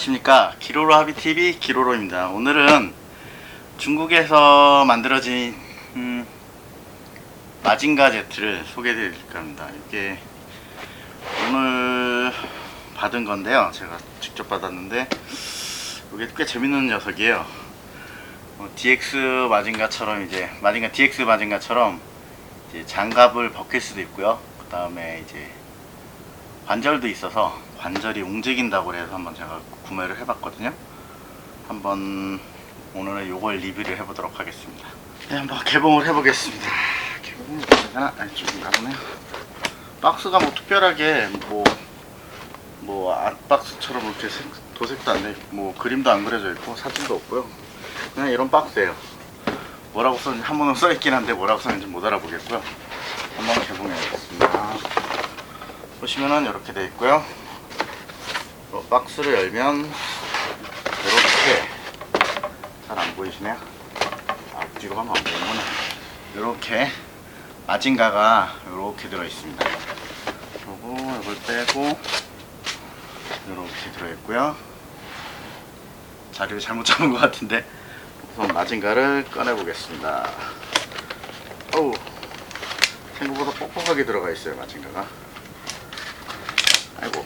안녕하십니까. 기로로 하비TV 기로로입니다. 오늘은 중국에서 만들어진 음, 마징가 제트를 소개해 드릴까 합니다. 이게 오늘 받은 건데요. 제가 직접 받았는데 이게 꽤 재밌는 녀석이에요. 어, DX 마징가처럼 이제 마징가 DX 마징가처럼 이제 장갑을 벗길 수도 있고요. 그 다음에 이제 관절도 있어서 관절이 움직인다고 해서 한번 제가 구매를 해봤거든요. 한번 오늘은 요걸 리뷰를 해보도록 하겠습니다. 네, 한번 개봉을 해보겠습니다. 개봉이 되나? 아니 좀 가 보네요. 박스가 뭐 특별하게 뭐, 뭐 아트박스처럼 이렇게 색, 도색도 안 돼, 뭐 그림도 안 그려져 있고 사진도 없고요. 그냥 이런 박스예요. 뭐라고 써있는지 한 번은 써있긴 한데 뭐라고 써있는지 못 알아보겠고요. 한번 개봉해보겠습니다. 보시면은 이렇게 돼 있고요. 어, 박스를 열면 이렇게 잘 안 보이시네요. 아, 뒤로 가면 안 보이구나. 이렇게 마징가가 이렇게 들어 있습니다. 그리고 이걸 빼고 이렇게 들어 있고요. 자리를 잘못 잡은 것 같은데 우선 마징가를 꺼내 보겠습니다. 어우 생각보다 뻑뻑하게 들어가 있어요 마징가가. 아이고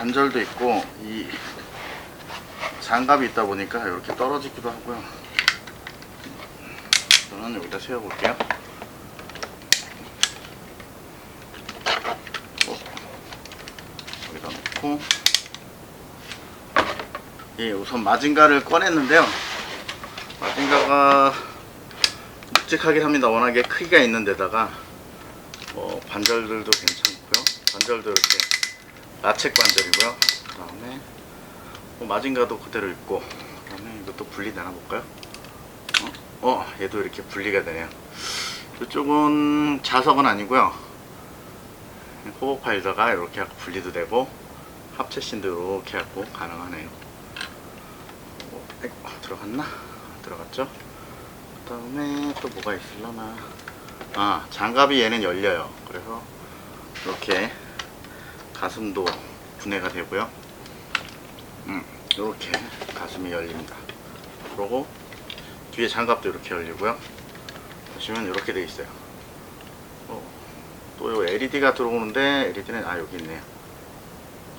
관절도 있고 이 장갑이 있다 보니까 이렇게 떨어지기도 하고요. 저는 여기다 세워볼게요. 어, 여기다 놓고 예, 우선 마징가를 꺼냈는데요. 마징가가 묵직하긴 합니다. 워낙에 크기가 있는 데다가 어, 관절들도 괜찮고요. 관절도 이렇게 라체 관절이고요. 그 다음에 어, 마징가도 그대로 있고 그 다음에 이것도 분리되나 볼까요? 어? 어, 얘도 이렇게 분리가 되네요. 이쪽은 자석은 아니고요. 호복 파일더가 이렇게 하고 분리도 되고 합체 신도 이렇게 하고 가능하네요. 어, 아이고, 들어갔나? 들어갔죠? 그 다음에 또 뭐가 있을려나? 아 장갑이 얘는 열려요 그래서 이렇게 가슴도 분해가 되고요 음, 이렇게 가슴이 열립니다 그리고 뒤에 장갑도 이렇게 열리고요 보시면 이렇게 돼 있어요 어, 또요 LED가 들어오는데 LED는 아 여기 있네요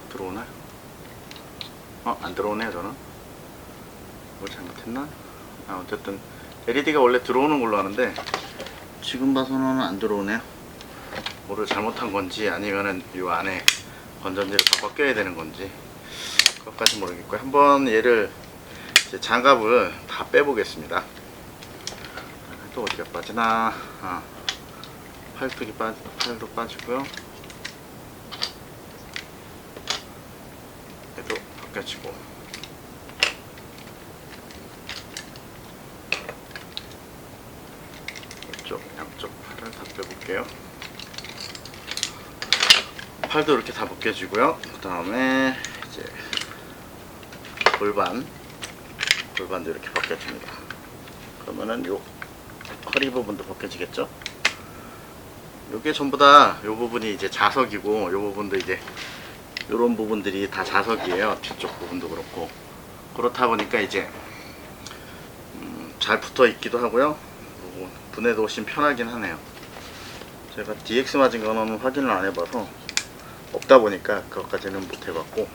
들어오나요? 어안 들어오네요 저는 뭘 잘못했나? 아 어쨌든 LED가 원래 들어오는 걸로 아는데 지금 봐서는 안 들어오네요. 뭐를 잘못한 건지 아니면은 이 안에 건전지를 더 꺾여야 되는 건지 그것까지 모르겠고요. 한번 얘를 장갑을 다 빼보겠습니다. 또 어디가 빠지나? 아, 팔뚝이 빠 팔도 빠지고요. 얘도 벗겨지고. 이쪽 양쪽 팔을 다 빼볼게요. 팔도 이렇게 다 벗겨지고요. 그 다음에 이제 골반 골반도 이렇게 벗겨집니다. 그러면은 요 허리 부분도 벗겨지겠죠? 요게 전부 다 요 부분이 이제 자석이고 요 부분도 이제 요런 부분들이 다 자석이에요. 뒤쪽 부분도 그렇고 그렇다 보니까 이제 음, 잘 붙어 있기도 하고요. 분해도 훨씬 편하긴 하네요. 제가 DX 맞은 거는 확인을 안 해봐서 없다 보니까 그것까지는 못 해봤고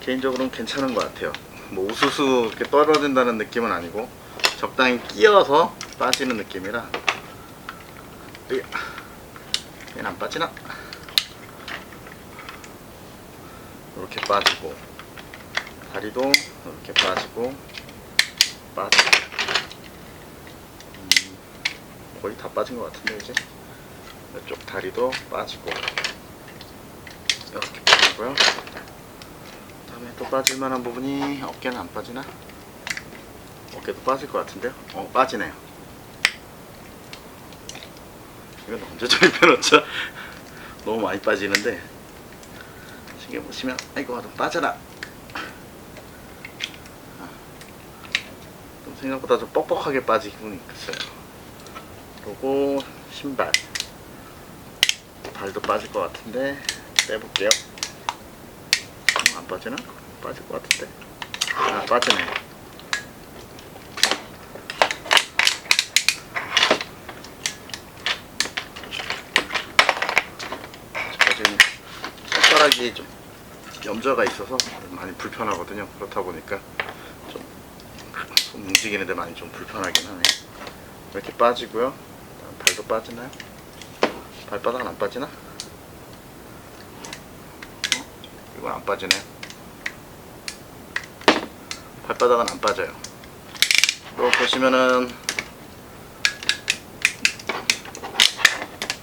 개인적으로는 괜찮은 것 같아요. 뭐 우수수 이렇게 떨어진다는 느낌은 아니고 적당히 끼어서 빠지는 느낌이라. 으이, 얘는 안 빠지나? 이렇게 빠지고 다리도 이렇게 빠지고 빠지고. 거의 다 빠진 것 같은데 이제? 이쪽 다리도 빠지고 이렇게 빠지고요. 그다음에 또 빠질 만한 부분이 어깨는 안 빠지나? 어깨도 빠질 것 같은데요? 어 빠지네요. 이건 언제 펴놓죠? 너무 많이 빠지는데. 신경 보시면 아이고 좀 빠져라. 아, 좀 생각보다 좀 뻑뻑하게 빠지긴 있어요. 그리고 신발. 발도 빠질 것 같은데 빼볼게요 안안 빠지나? 빠질 것 같은데. 아 빠지네. 제가 지금 손가락이 좀 염좌가 있어서 많이 불편하거든요. 그렇다 보니까 좀손 움직이는데 많이 좀 불편하긴 하네요. 이렇게 빠지고요. 다음 발도 빠지나요? 발바닥은 안 빠지나? 어? 이건 안 빠지네요. 발바닥은 안 빠져요. 또 보시면은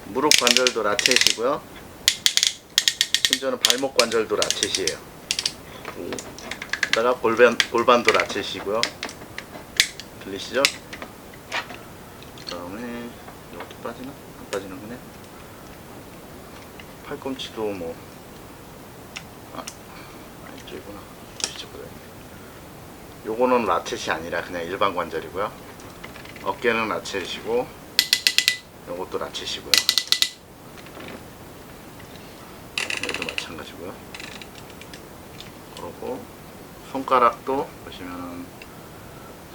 무릎 관절도 라쳇이고요. 심지어는 발목 관절도 라쳇이에요. 그다가 골반 골반도 라쳇이고요. 들리시죠? 그 다음에 이것도 빠지나? 안 빠지는 거네. 팔꿈치도 뭐 저기구나. 요거는 라쳇이 아니라 그냥 일반 관절이고요. 어깨는 라쳇이고 요것도 라쳇이고요. 얘도 마찬가지고요. 그리고 손가락도 보시면은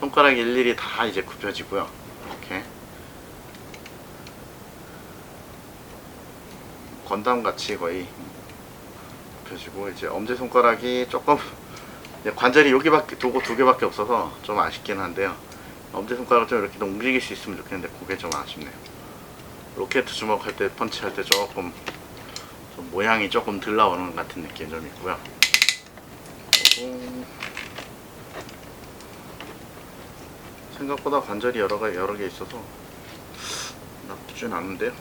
손가락 일일이 다 이제 굽혀지고요. 이렇게 건담 같이 거의 굽혀지고 이제 엄지 손가락이 조금 관절이 여기밖에 두고 두 개밖에 없어서 좀 아쉽긴 한데요. 엄지 손가락 좀 이렇게 더 움직일 수 있으면 좋겠는데 그게 좀 아쉽네요. 로켓 주먹 할 때 펀치 할 때 조금 좀 모양이 조금 덜 나오는 것 같은 느낌이 좀 있고요. 생각보다 관절이 여러 가 여러 개 있어서 나쁘진 않은데요.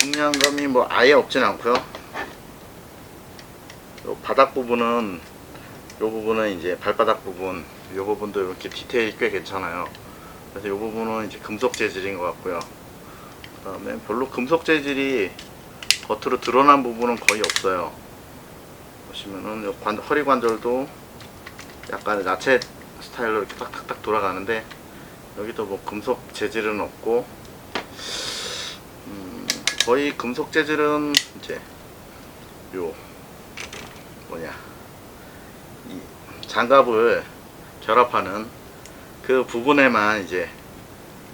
중량감이 뭐 아예 없진 않고요. 요 바닥 부분은 요 부분은 이제 발바닥 부분 요 부분도 이렇게 디테일이 꽤 괜찮아요. 그래서 요 부분은 이제 금속 재질인 것 같고요. 그 다음에 별로 금속 재질이 겉으로 드러난 부분은 거의 없어요. 보시면은 요 관, 허리 관절도 약간 야채 스타일로 이렇게 탁탁탁 돌아가는데 여기도 뭐 금속 재질은 없고 음, 거의 금속 재질은 이제 요 뭐냐. 이 장갑을 결합하는 그 부분에만 이제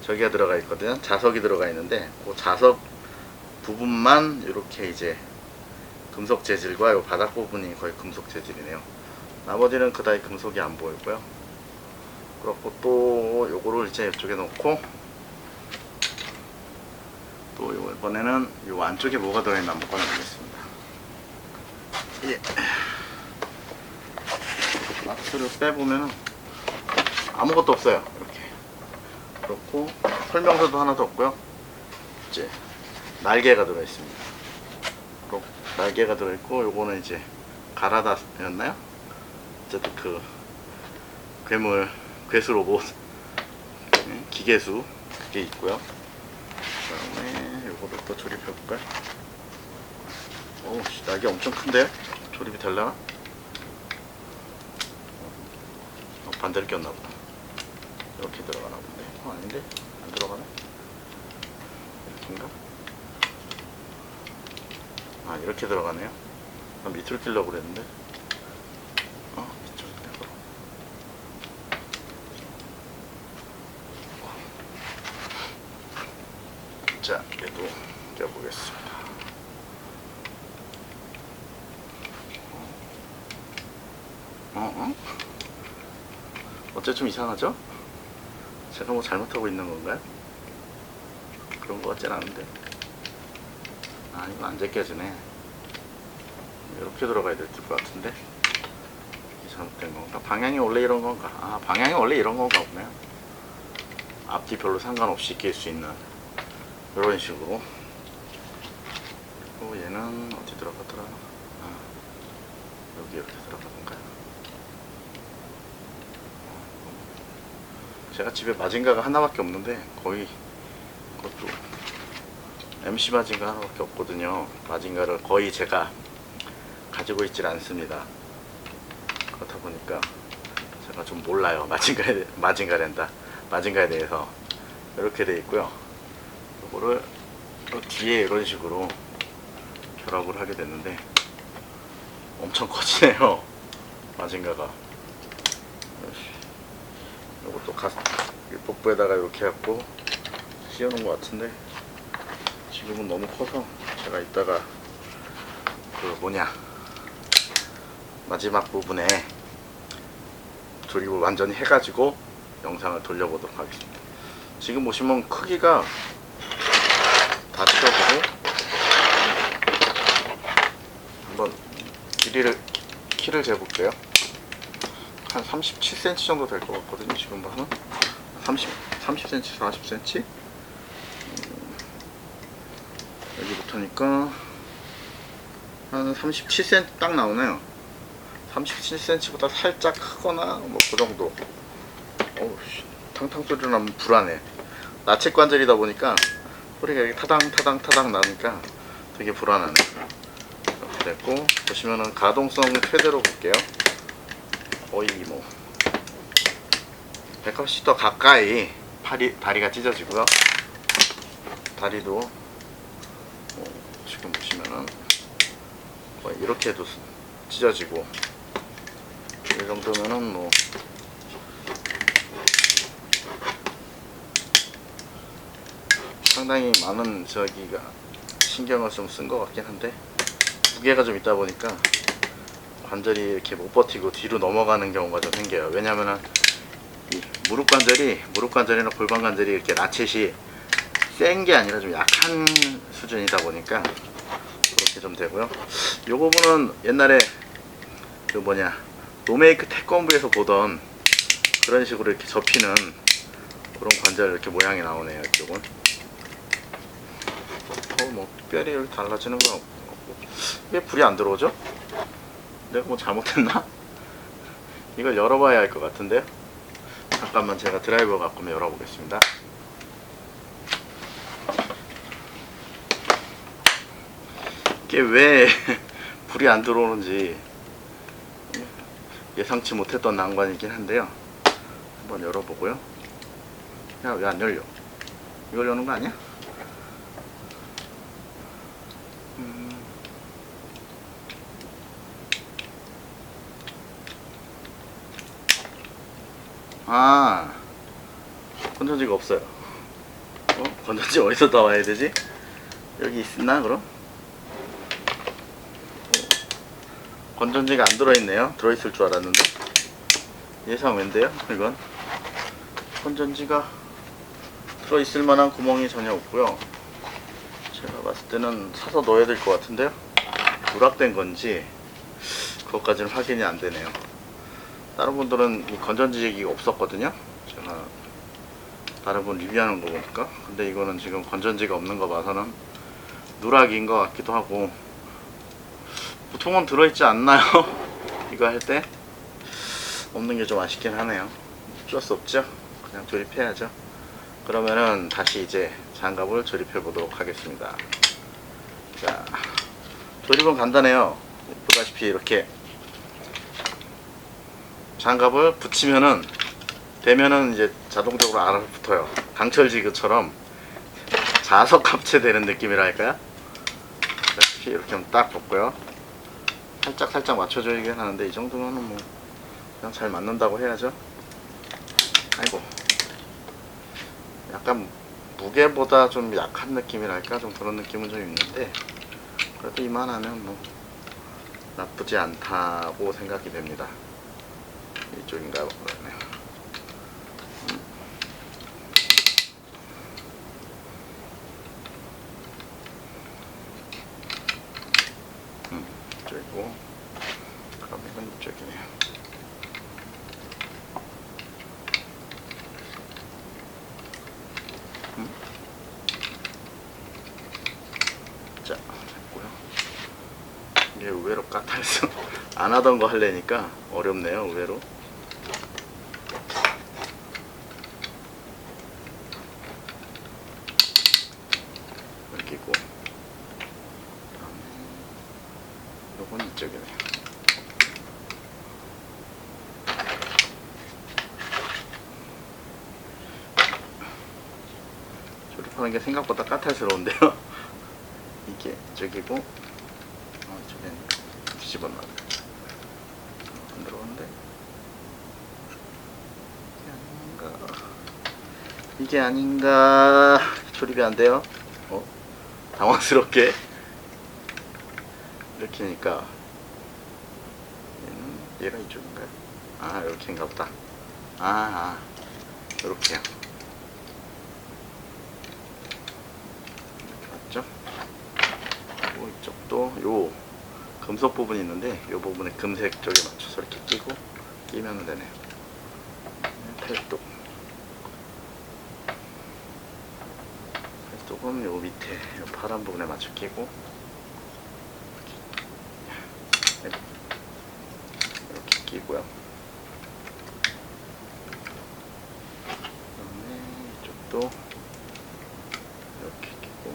저기가 들어가 있거든요. 자석이 들어가 있는데 그 자석 부분만 이렇게 이제 금속 재질과 요 바닥 부분이 거의 금속 재질이네요. 나머지는 그다지 금속이 안 보이고요. 그렇고 또 요거를 이제 이쪽에 놓고 또 요- 이번에는 요 안쪽에 뭐가 들어있나 한번 꺼내보겠습니다. 예. 박스를 빼보면은 아무것도 없어요 이렇게 그렇고 설명서도 하나도 없고요 이제 날개가 들어있습니다 날개가 들어있고 요거는 이제 가라다였나요? 어쨌든 그 괴물 괴수 로봇 네, 기계수 그게 있고요 그 다음에 요거를 또 조립해 볼까요? 오 날개 엄청 큰데? 조립이 되려나? 어, 반대로 꼈나 보다 이렇게 들어가나 본데 어 아닌데? 안 들어가네? 이렇게인가? 아 이렇게 들어가네요 난 밑으로 끼려고 그랬는데 어 이쪽인데 그럼 자 얘도 껴보겠습니다 어? 어? 어째 좀 이상하죠? 제가 뭐 잘못하고 있는 건가요? 그런 거 같진 않은데 아 이거 안 제껴지네 이렇게 들어가야 될 것 같은데 이게 잘못된 건가? 방향이 원래 이런 건가? 아 방향이 원래 이런 건가 보네요 앞뒤 별로 상관없이 낄 수 있는 이런 식으로 그리고 얘는 어디 들어가더라? 아, 여기 이렇게 들어가던가요? 제가 집에 마징가가 하나밖에 없는데 거의 그것도 MC 마징가 하나밖에 없거든요. 마징가를 거의 제가 가지고 있질 않습니다. 그렇다 보니까 제가 좀 몰라요. 마징가에 대- 마징가 랜다. 마징가에 대해서 이렇게 돼 있고요. 이거를 또 뒤에 이런 식으로 결합을 하게 됐는데 엄청 커지네요. 마징가가. 이것도 가, 이 복부에다가 이렇게 해갖고 씌우는 것 같은데 지금은 너무 커서 제가 이따가 그 뭐냐 마지막 부분에 조립을 완전히 해가지고 영상을 돌려보도록 하겠습니다. 지금 보시면 크기가 다 찍어보고 한번 길이를 키를 재볼게요. 한 37cm 정도 될 것 같거든요. 지금 봐는 30 30cm, 40cm. 음, 여기부터니까 한 37cm 딱 나오네요. 37cm보다 살짝 크거나 뭐 그 정도. 어우 씨, 탕탕 소리를 나면 불안해. 나체 관절이다 보니까 소리가 이렇게 타당 타당 타당 나니까 되게 불안하네. 됐고 보시면은 가동성 최대로 볼게요. 거의 뭐 180도 가까이 팔이 다리가 찢어지고요. 다리도 어, 지금 보시면은 거의 이렇게도 찢어지고 이 정도면은 뭐 상당히 많은 저기가 신경을 좀 쓴 것 같긴 한데 무게가 좀 있다 보니까 관절이 이렇게 못 버티고 뒤로 넘어가는 경우가 좀 생겨요. 왜냐면은 이 무릎 관절이 무릎 관절이나 골반 관절이 이렇게 라쳇이 센 게 아니라 좀 약한 수준이다 보니까 그렇게 좀 되고요. 이 부분은 옛날에 그 뭐냐 노메이크 태권부에서 보던 그런 식으로 이렇게 접히는 그런 관절 이렇게 모양이 나오네요. 이쪽은. 어, 뭐 특별히 달라지는 건 없고 왜 불이 안 들어오죠? 내가 뭐 잘못했나? 이걸 열어봐야 할 것 같은데요. 잠깐만 제가 드라이버 갖고 열어보겠습니다. 이게 왜 불이 안 들어오는지 예상치 못했던 난관이긴 한데요. 한번 열어보고요. 야, 왜 안 열려? 이걸 여는 거 아니야? 아, 건전지가 없어요. 어? 건전지 어디서 나와야 되지? 여기 있나 그럼? 어, 건전지가 안 들어있네요. 들어있을 줄 알았는데 예상 왠데요? 이건 건전지가 들어있을 만한 구멍이 전혀 없고요. 제가 봤을 때는 사서 넣어야 될 것 같은데요. 누락된 건지 그것까지는 확인이 안 되네요. 다른 분들은 이 건전지가 없었거든요. 제가 다른 분 리뷰하는 거 보니까. 근데 이거는 지금 건전지가 없는 거 봐서는 누락인 것 같기도 하고 보통은 들어있지 않나요? 이거 할 때 없는 게 좀 아쉽긴 하네요. 어쩔 수 없죠. 그냥 조립해야죠. 그러면은 다시 이제 장갑을 조립해 보도록 하겠습니다. 자, 조립은 간단해요. 보다시피 이렇게 장갑을 붙이면은 되면은 이제 자동적으로 알아서 붙어요. 강철 지그처럼 자석 합체되는 느낌이랄까요? 이렇게 딱 붙고요. 살짝 살짝 맞춰줘야긴 하는데 이 정도면은 뭐 그냥 잘 맞는다고 해야죠. 아이고 약간 무게보다 좀 약한 느낌이랄까 좀 그런 느낌은 좀 있는데 그래도 이만하면 뭐 나쁘지 않다고 생각이 됩니다. 이쪽인가요? 그러네요. 음, 이쪽이고 그럼 이건 이쪽이네요. 음. 의외로 까탈서 안 하던 거 하려니까 어렵네요, 의외로. 여기고 그다음에 요건 이쪽이네요. 조립 하는 게 생각보다 까탈스러운데요. 이게 저기고 어, 저긴 뒤집어 놔요. 안 들어간대. 이게 아닌가? 이게 아닌가? 조립이 안 돼요? 어? 당황스럽게 이렇게니까 얘는 얘가 이쪽인가요? 아 이렇게인가 보다. 아, 아 이렇게요. 이렇게 맞죠? 그리고 이 쪽도 요 금속 부분이 있는데 요 부분에 금색 쪽에 맞춰서 이렇게 끼고 끼면 되네요. 팔뚝. 팔뚝은 요 밑에 요 파란 부분에 맞춰 끼고 이렇게, 이렇게 끼고요. 그다음에 이쪽도 이렇게 끼고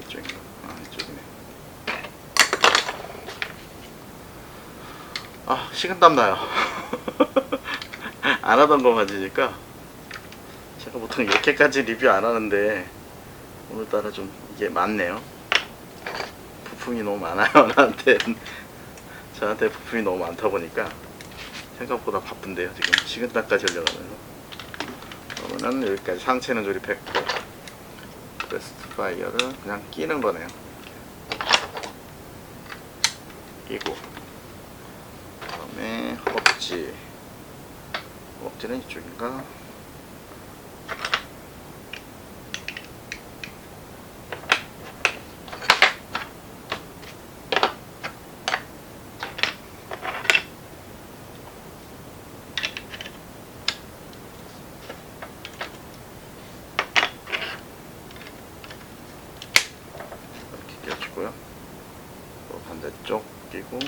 이쪽인가? 아 이쪽이네. 아 식은땀 나요. 안 하던 거 맞으니까 제가 보통 이렇게까지 리뷰 안 하는데 오늘따라 좀 이게 많네요. 부품이 너무 많아요 나한테 저한테 부품이 너무 많다 보니까 생각보다 바쁜데요 지금 식은땀까지 흘려가면서 그러면은 여기까지 상체는 조립했고 브레스트 파이어를 그냥 끼는 거네요. 끼고 그다음에 허벅지 허벅지는 이쪽인가? 이렇게 껴주고요. 또 반대쪽 끼고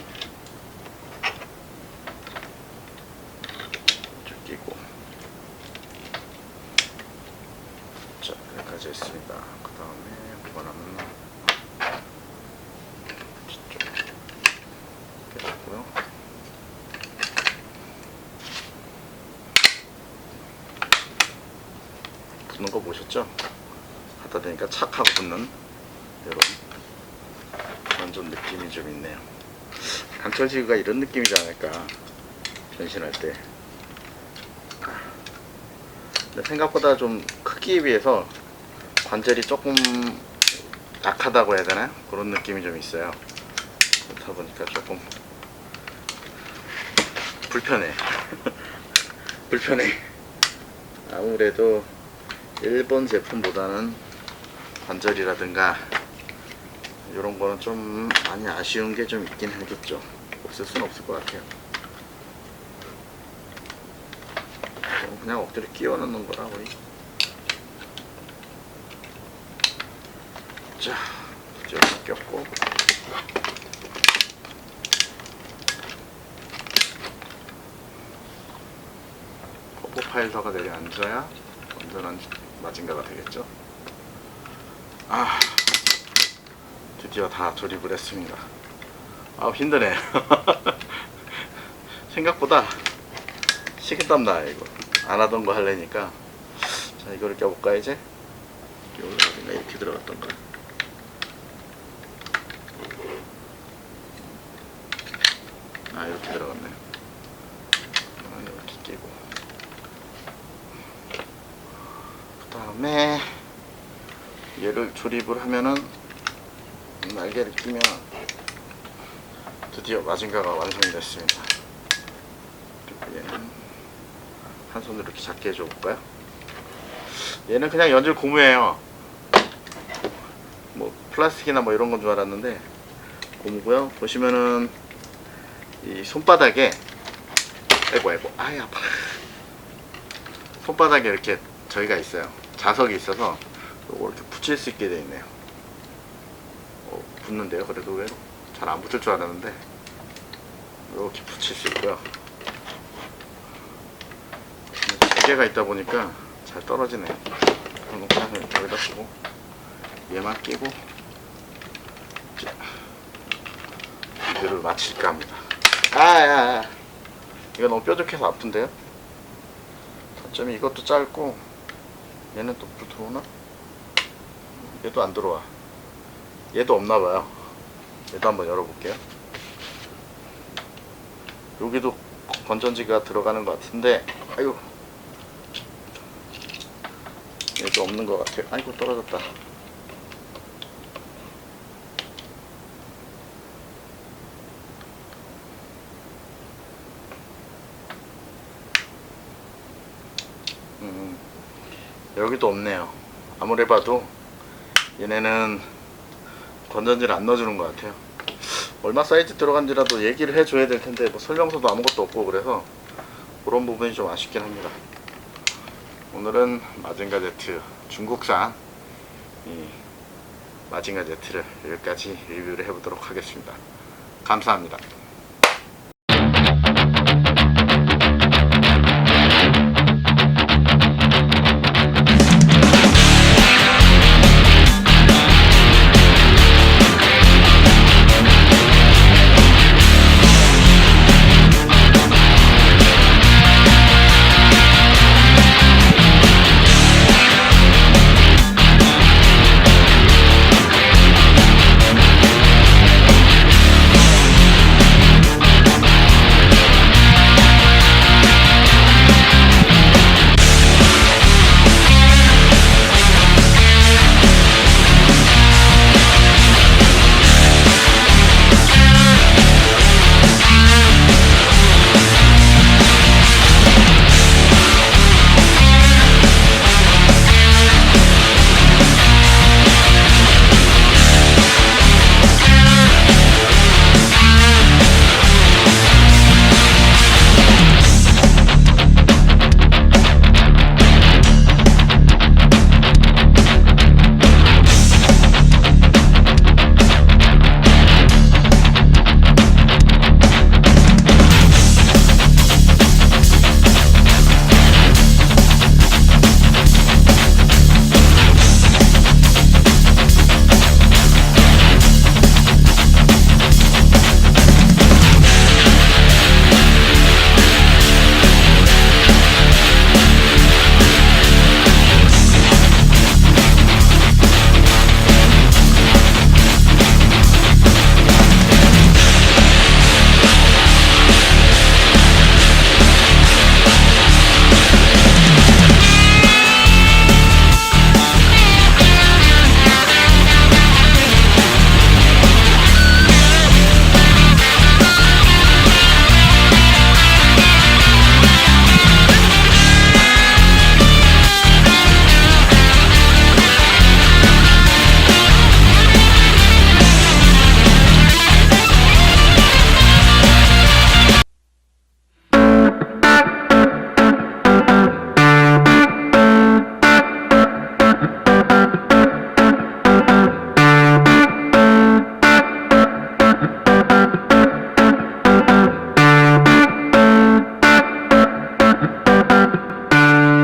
쭉 끼고 자 여기까지 했습니다. 그 다음에 뭐가 남았나? 뒤쪽 껴주고요. 붙는 거 보셨죠? 갖다 대니까 착 하고 붙는 이런 그런 좀 느낌이 좀 있네요. 강철지구가 이런 느낌이지 않을까 변신할 때. 근데 생각보다 좀 크기에 비해서 관절이 조금 약하다고 해야 되나요? 그런 느낌이 좀 있어요. 그렇다 보니까 조금 불편해. 불편해. 아무래도 일본 제품보다는 관절이라든가 이런 거는 좀 많이 아쉬운 게 좀 있긴 하겠죠. 없을 수는 없을 것 같아요. 어, 그냥 억지로 끼워 넣는 거라 거의. 자, 이제 꼈고. 커브 파일더가 내려앉아야 완전한 마징가가 되겠죠. 아, 드디어 다 조립을 했습니다. 아 힘드네. 생각보다 식은땀 나요 이거. 안 하던 거 하려니까. 자 이거를 껴볼까 이제? 이렇게 들어갔던 거. 아 이렇게 들어갔네. 아, 이렇게 끼고. 그 다음에 얘를 조립을 하면은 날개를 끼면 드디어 마징가가 완성이 됐습니다. 얘는 한 손으로 이렇게 작게 해줘 볼까요? 얘는 그냥 연질 고무예요. 뭐 플라스틱이나 뭐 이런 건 줄 알았는데 고무고요. 보시면은 이 손바닥에 아이고 아이고 아이 아파. 손바닥에 이렇게 저기가 있어요. 자석이 있어서 요거 이렇게 붙일 수 있게 되어 있네요. 어, 붙는데요. 그래도 왜 잘 안 붙을 줄 알았는데 이렇게 붙일 수 있고요. 두 개가 있다 보니까 잘 떨어지네요. 그럼 그냥 여기다 쓰고 얘만 끼고 이대로 마칠까 합니다. 아야, 아, 이거 너무 뾰족해서 아픈데요? 단점이 이것도 짧고 얘는 또 들어오나? 얘도 안 들어와. 얘도 없나 봐요. 얘도 한번 열어볼게요. 여기도 건전지가 들어가는 것 같은데 아이고 얘도 없는 것 같아요 아이고 떨어졌다 음, 여기도 없네요 아무리 봐도 얘네는 건전지를 안 넣어주는 것 같아요 얼마 사이즈 들어간지라도 얘기를 해줘야 될 텐데 뭐 설명서도 아무것도 없고 그래서 그런 부분이 좀 아쉽긴 합니다. 오늘은 마징가 제트 중국산 이 마징가 제트를 여기까지 리뷰를 해보도록 하겠습니다. 감사합니다.